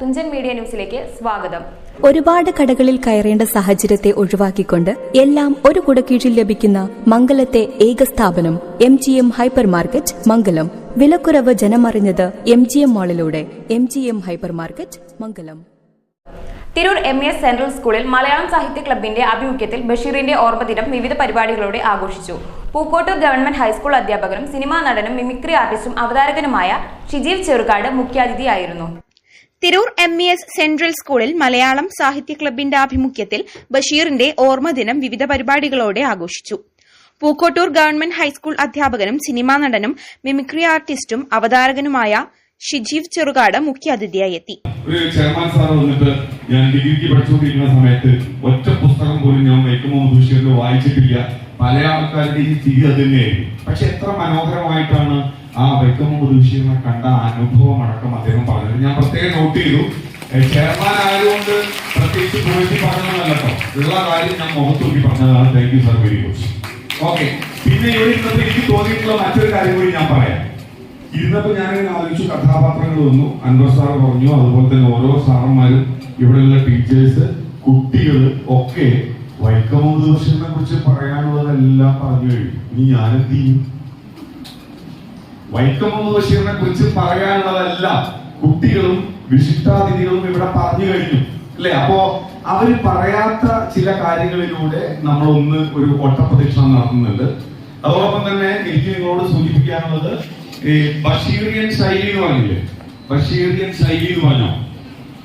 Thunchan media ന്യൂസിലേക്ക് സ്വാഗതം. ഒരുപാട് കടകളിൽ കയറേണ്ട സാഹചര്യത്തെ ഒഴിവാക്കിക്കൊണ്ട് എല്ലാം ഒരു കുടക്കീഴിൽ ലഭിക്കുന്ന മംഗലത്തെ ഏക സ്ഥാപനം M G M hypermarket Mangalam. വിലക്കുറവ് ജനമറിഞ്ഞത് M G M മാളിലൂടെ M G M hypermarket Mangalam. Tirur M S central സ്കൂളിൽ മലയാളം സാഹിത്യ ക്ലബിന്റെ ആഭിമുഖ്യത്തിൽ ബഷീറിന്റെ ഓർമ്മദിനം വിവിധ പരിപാടികളോടെ ആഘോഷിച്ചു. പൂക്കോട്ടൂർ ഗവൺമെന്റ് ഹൈസ്കൂൾ അധ്യാപകനും സിനിമാ നടനും മിമിക്രി ആർട്ടിസ്റ്റും അവതാരകനുമായ Shijeev Cherukad മുഖ്യാതിഥിയായിരുന്നു. Tirur M E S central സ്കൂളിൽ മലയാളം സാഹിത്യ ക്ലബിന്റെ ആഭിമുഖ്യത്തിൽ ബഷീറിന്റെ ഓർമ്മദിനം വിവിധ പരിപാടികളോടെ ആഘോഷിച്ചു. പൂക്കോട്ടൂർ ഗവൺമെന്റ് ഹൈസ്കൂൾ അധ്യാപകനും സിനിമാ നടനും മിമിക്രി ആർട്ടിസ്റ്റും അവതാരകനുമായ ഷിജീവ് ചെറുകാട് മുഖ്യാതിഥിയായി എത്തി. ഞാൻ സമയത്ത് ഒറ്റ പുസ്തകം വായിച്ചിട്ടില്ല. പല ആൾക്കാരുടെയും സ്ഥിതി അത് തന്നെയായിരുന്നു. പക്ഷെ എത്ര മനോഹരമായിട്ടാണ് ആ വൈക്കം മുഹമ്മദ് ബഷീറിനെ കണ്ട അനുഭവം അടക്കം അദ്ദേഹം പറഞ്ഞത് ഞാൻ പ്രത്യേകം നോട്ട് ചെയ്തു. ചെയർമാൻ ആയതുകൊണ്ട് പ്രത്യേകിച്ച് പ്രവേശി പറഞ്ഞതല്ലോ ഉള്ള കാര്യം ഞാൻ മുഖത്ത് നോക്കി പറഞ്ഞതാണ്. Thank you sir very much okay പിന്നെ ഇവിടെ ഇരുന്നപ്പോൾ എനിക്ക് തോന്നിയിട്ടുള്ള മറ്റൊരു കാര്യം കൂടി ഞാൻ പറയാം. ഇരുന്നപ്പോ ഞാനിങ്ങനെ ആലോചിച്ചു കഥാപാത്രങ്ങൾ വന്നു. അൻവർ സാർ പറഞ്ഞു അതുപോലെ തന്നെ ഓരോ സാറന്മാരും ഇവിടെയുള്ള ടീച്ചേഴ്സ് കുട്ടികൾ ഒക്കെ വൈക്കമോ ബഷീറിനെ കുറിച്ച് പറയാനുള്ളതെല്ലാം പറഞ്ഞു കഴിഞ്ഞു. ഇനി ഞാനെന്ത് ചെയ്യും? ബഷീറിനെ കുറിച്ച് പറയാനുള്ളതല്ല. കുട്ടികളും വിശിഷ്ടാതിഥികളും ഇവിടെ പറഞ്ഞു കഴിഞ്ഞു. അല്ലെ? അപ്പോ അവർ പറയാത്ത ചില കാര്യങ്ങളിലൂടെ നമ്മൾ ഒന്ന് ഒരു ഒട്ടപ്രദക്ഷിണം നടത്തുന്നുണ്ട്. അതോടൊപ്പം തന്നെ എനിക്ക് നിങ്ങളോട് സൂചിപ്പിക്കാനുള്ളത് ഈ ബഷീറിയൻ ശൈലി എന്ന് പറഞ്ഞില്ലേ? ബഷീറിയൻ ശൈലി എന്ന് പറഞ്ഞോ?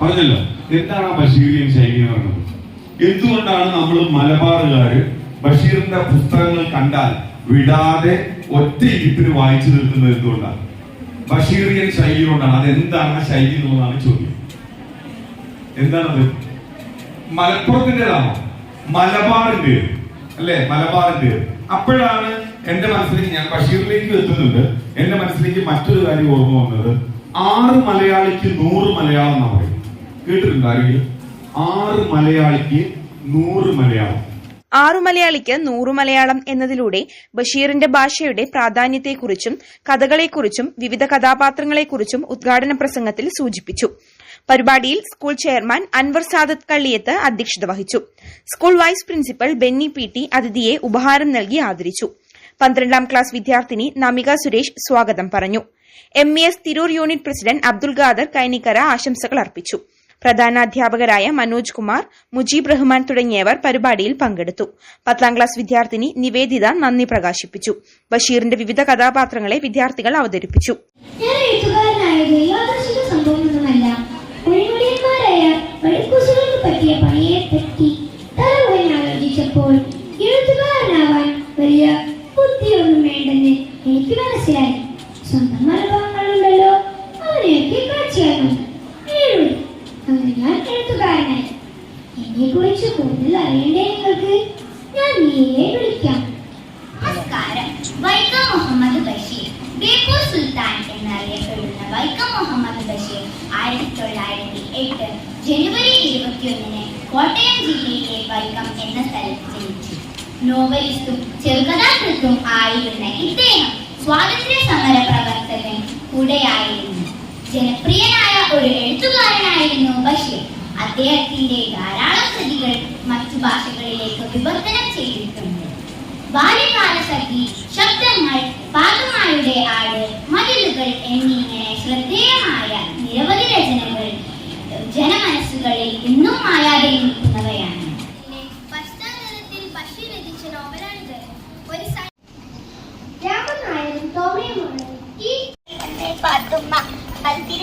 പറഞ്ഞല്ലോ. എന്താണ് ബഷീറിയൻ ശൈലി എന്ന് പറഞ്ഞത്? എന്തുകൊണ്ടാണ് നമ്മൾ മലബാറുകാർ ബഷീറിന്റെ പുസ്തകങ്ങൾ കണ്ടാൽ വിടാതെ ഒറ്റ ഇരിപ്പിന് വായിച്ചു നിൽക്കുന്നത് എന്തുകൊണ്ടാണ്? ബഷീറിയൻ ശൈലി കൊണ്ടാണ്. അതെന്താണ് ആ ശൈലി എന്നുള്ളതാണ് ചോദ്യം. എന്താണത്? മലപ്പുറത്തിന്റെതാണോ മലബാറിന്റെ അല്ലെ? മലബാറിന്റെ അപ്പോഴാണ് എന്റെ മനസ്സിലേക്ക് ഞാൻ ബഷീറിലേക്ക് എത്തുന്നുണ്ട്. എന്റെ മനസ്സിലേക്ക് മറ്റൊരു കാര്യം ഓർമ്മ വന്നത്. ആറ് മലയാളിക്ക് നൂറ് മലയാളം എന്നാ പറയും കേട്ടിട്ടുണ്ടോ ആരെങ്കിലും? ആറ് മലയാളിക്ക് നൂറ് മലയാളം. ആറു മലയാളിക്ക് നൂറു മലയാളം എന്നതിലൂടെ ബഷീറിന്റെ ഭാഷയുടെ പ്രാധാന്യത്തെക്കുറിച്ചും കഥകളെക്കുറിച്ചും വിവിധ കഥാപാത്രങ്ങളെക്കുറിച്ചും ഉദ്ഘാടന പ്രസംഗത്തിൽ സൂചിപ്പിച്ചു. പരിപാടിയിൽ സ്കൂൾ ചെയർമാൻ അൻവർ സാദത്ത് കള്ളിയത്ത് അധ്യക്ഷത വഹിച്ചു. School vice principal Benny P T അതിഥിയെ ഉപഹാരം നൽകി ആദരിച്ചു. പന്ത്രണ്ടാം ക്ലാസ് വിദ്യാർത്ഥിനി നമിക സുരേഷ് സ്വാഗതം പറഞ്ഞു. M E S Tirur unit president Abdul Khader Kainikkara ആശംസകൾ അർപ്പിച്ചു. പ്രധാനാധ്യാപകരായ മനോജ് കുമാർ മുജീബ് റഹ്മാൻ തുടങ്ങിയവർ പരിപാടിയിൽ പങ്കെടുത്തു. പത്താം ക്ലാസ് വിദ്യാർത്ഥിനി നിവേദിത നന്ദി പ്രകാശിപ്പിച്ചു. ബഷീറിന്റെ വിവിധ കഥാപാത്രങ്ങളെ വിദ്യാർത്ഥികൾ അവതരിപ്പിച്ചു. എഴുത്തുകാരനാവാൻ വലിയ ബുദ്ധിയൊന്നും വേണ്ടെന്ന് എനിക്ക് മനസ്സിലായി. സ്വന്തം അനുഭവങ്ങളുണ്ടല്ലോ. അവനെയൊക്കെ കാഴ്ചയാകും എന്നെ കുറിച്ച് കൂടുതൽ അറിയണ്ടേ നിങ്ങൾക്ക്? ഞാൻ നീയെ വിളിക്കാം. നമസ്കാരം. വൈക്കം മുഹമ്മദ് ബഷീർ. ബേപ്പൂർ സുൽത്താൻ എന്നറിയപ്പെടുന്ന വൈക്കം മുഹമ്മദ് ബഷീർ ആയിരത്തി തൊള്ളായിരത്തി എട്ട് ജനുവരി ഇരുപത്തിയൊന്നിന് കോട്ടയം ജില്ലയിലെ വൈക്കം എന്ന സ്ഥലത്ത് ജനിച്ചു. നോവലിസ്റ്റും ചെറുകഥാകൃത്തും ആയിരുന്ന ഇദ്ദേഹം സ്വാതന്ത്ര്യ സമര പ്രവർത്തകൻ കൂടെയായിരുന്നു. ജനപ്രിയനായ ഒരു എഴുത്തുകാരനായിരുന്നു ബഷീർ. അദ്ദേഹത്തിന്റെ ധാരാളം കൃതികൾ മറ്റു ഭാഷകളിലേക്ക് വിവർത്തനം ചെയ്തിട്ടുണ്ട്. ബാല്യകാല സഖി ശബ്ദങ്ങൾ പാകമായുടെ ആട് മതിലുകൾ എന്നിങ്ങനെ ശ്രദ്ധേയമായ നിരവധി രചനകൾ ജനമനസ്സുകളിൽ ഇന്നും മായാതെ നിൽക്കുന്നവയാണ് Pathumma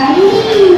Aí!